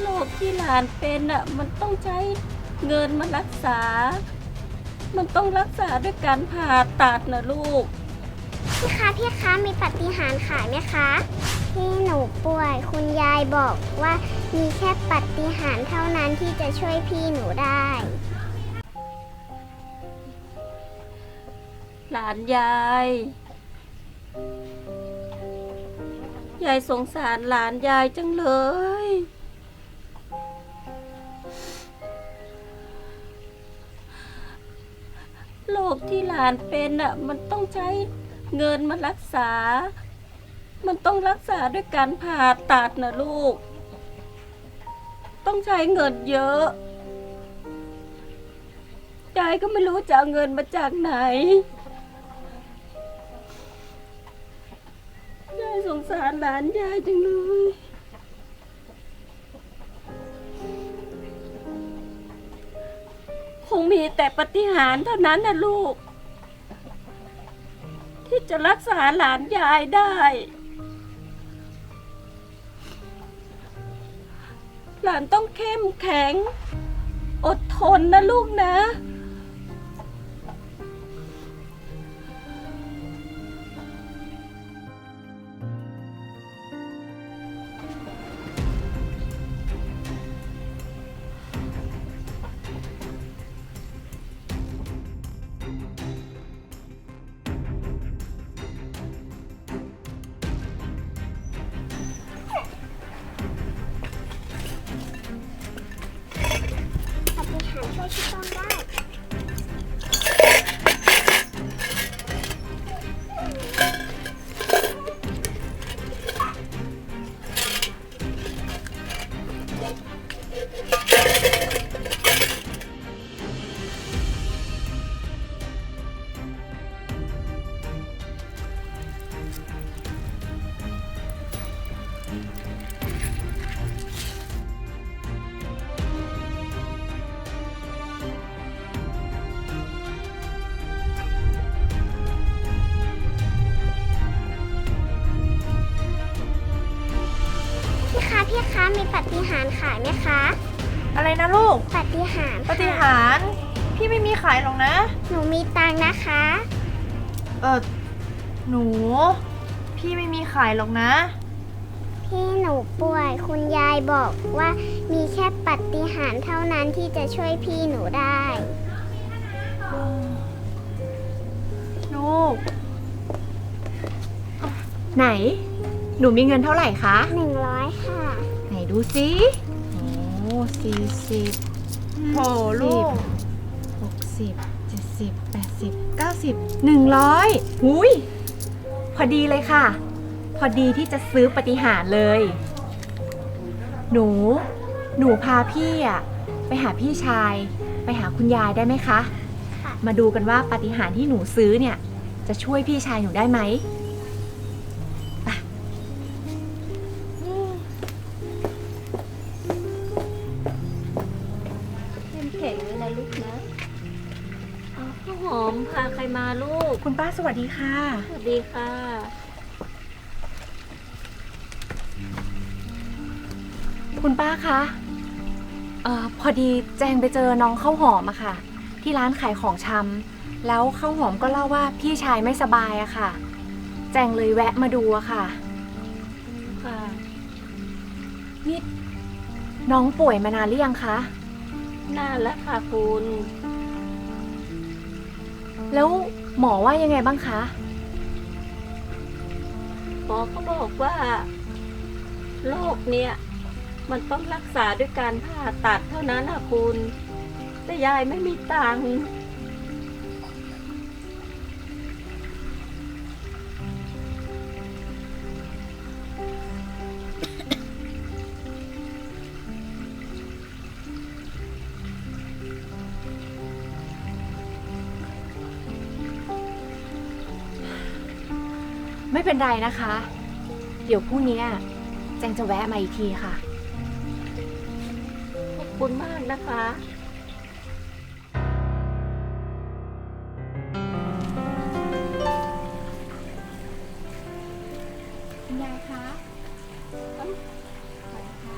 โรคที่หลานเป็นอะมันต้องใช้เงินมารักษา มันต้องรักษาด้วยการผ่าตัดนะลูก พี่คะพี่คะมีปาฏิหารย์ขายไหมคะ ที่หนูป่วยคุณยายบอกว่ามีแค่ปาฏิหารย์เท่านั้นที่จะช่วยพี่หนูได้ หลานยาย ยายสงสารหลานยายจังเลย โรคที่หลานเป็นอะมันต้องใช้เงินมารักษา มันต้องรักษาด้วยการผ่าตัดนะลูก ต้องใช้เงินเยอะยายก็ไม่รู้จะเอาเงินมาจากไหนยายสงสารหลานยายจังเลย มีแต่ปฏิหารเท่านั้นนะลูก ที่จะรักษาหลานยายได้ หลานต้องเข้มแข็ง อดทนนะลูกนะ ปาฏิหาาฏิหารย์ขายไหมคะอะไรนะลูกปาฏิหารย์ปฏิหาร พี่ไม่มีขายหรอกนะ หนูมีตังค์นะคะ เออหนู พี่ไม่มีขายหรอกนะ พี่หนูป่วยคุณยายบอกว่ามีแค่ปาฏิหารย์เท่านั้นที่จะช่วยพี่หนูได้ ลูก ไหน หนูมีเงินเท่าไหร่คะ100ค่ะไหน ดูสิโอ้สี่สิบโหลูกหกสิบเจ็ดสิบแปดสิบเก้าสิบหนึ่งร้อยหุยพอดีเลยค่ะ พอดีที่จะซื้อปฏิหารย์เลย หนู หนูพาพี่อะไปหาพี่ชาย ไปหาคุณยายได้ไหมคะค่ะมาดูกันว่าปฏิหารย์ที่หนูซื้อเนี่ย จะช่วยพี่ชายหนูได้ไหม หอมพาใครมาลูก คุณป้าสวัสดีค่ะ สวัสดีค่ะ คุณป้าคะเอ่อพอดีแจงไปเจอน้องข้าวหอมอะค่ะ ที่ร้านขายของชำแล้วข้าวหอมก็เล่าว่าพี่ชายไม่สบายอะค่ะ แจงเลยแวะมาดูอะค่ะ ค่ะนี่น้องป่วยมานานหรือยังคะ นานแล้วค่ะคุณ แล้วหมอว่ายังไงบ้างคะ หมอก็บอกว่าโรคเนี่ย มันต้องรักษาด้วยการผ่าตัดเท่านั้นนะคุณ แต่ยายไม่มีตังค์ ไม่เป็นไรนะคะ เดี๋ยวพรุ่งนี้แจงจะแวะมาอีกทีค่ะ ขอบคุณมากนะคะ คุณยายคะ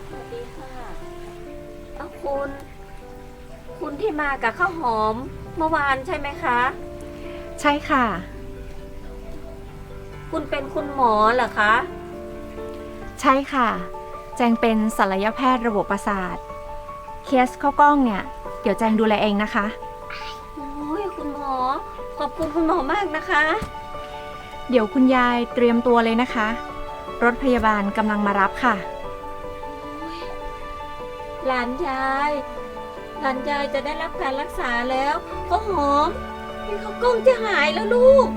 สวัสดีค่ะเอาคุณ คุณที่มากับข้าวหอมเมื่อวานใช่ไหมคะ ใช่ค่ะ คุณเป็นคุณหมอเหรอคะ ใช่ค่ะ แจงเป็นศัลยแพทย์ระบบประสาท เคสข้าวกล้องเนี่ย เดี๋ยวแจงดูแลเองนะคะ โอ้ยคุณหมอ ขอบคุณคุณหมอมากนะคะ เดี๋ยวคุณยายเตรียมตัวเลยนะคะ รถพยาบาลกำลังมารับค่ะ หลานยาย หลานยายจะได้รับการรักษาแล้ว ก็หอมนี่เขาวกล้องจะหายแล้วลูก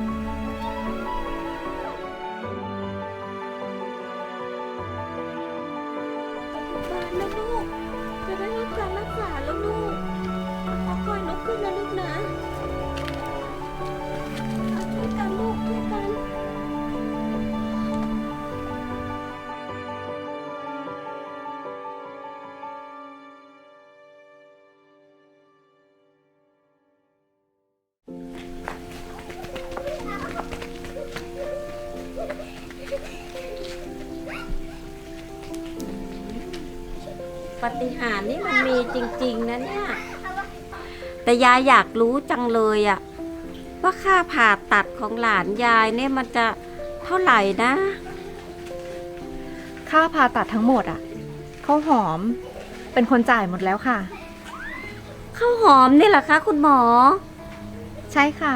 ปาฏิหาริย์นี่มันมีจริง ๆนะเนี่ย แต่ยายอยากรู้จังเลยอะว่าค่าผ่าตัดของหลานยายเนี่ยมันจะเท่าไหร่นะ ค่าผ่าตัดทั้งหมดอะข้าวหอม เป็นคนจ่ายหมดแล้วค่ะ ข้าวหอมนี่แหละคะ คุณหมอ ใช่ค่ะ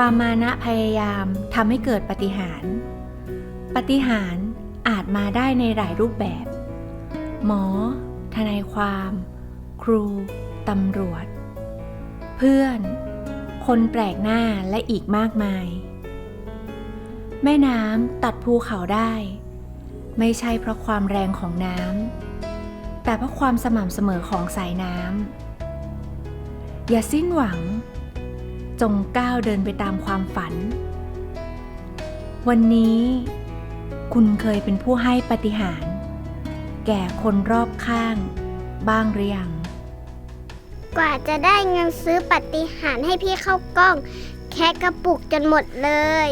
ความมานะพยายามทำให้เกิดปฏิหาร ปฏิหารอาจมาได้ในหลายรูปแบบ หมอ ทนายความ ครู ตำรวจ เพื่อน คนแปลกหน้าและอีกมากมาย แม่น้ำตัดภูเขาได้ ไม่ใช่เพราะความแรงของน้ำ แต่เพราะความสม่ำเสมอของสายน้ำ อย่าสิ้นหวัง จงก้าวเดินไปตามความฝัน วันนี้ คุณเคยเป็นผู้ให้ปฏิหาร แก่คนรอบข้าง บ้างหรือยัง กว่าจะได้เงินซื้อปฏิหารให้พี่เข้ากล้อง แค่กระปุกจนหมดเลย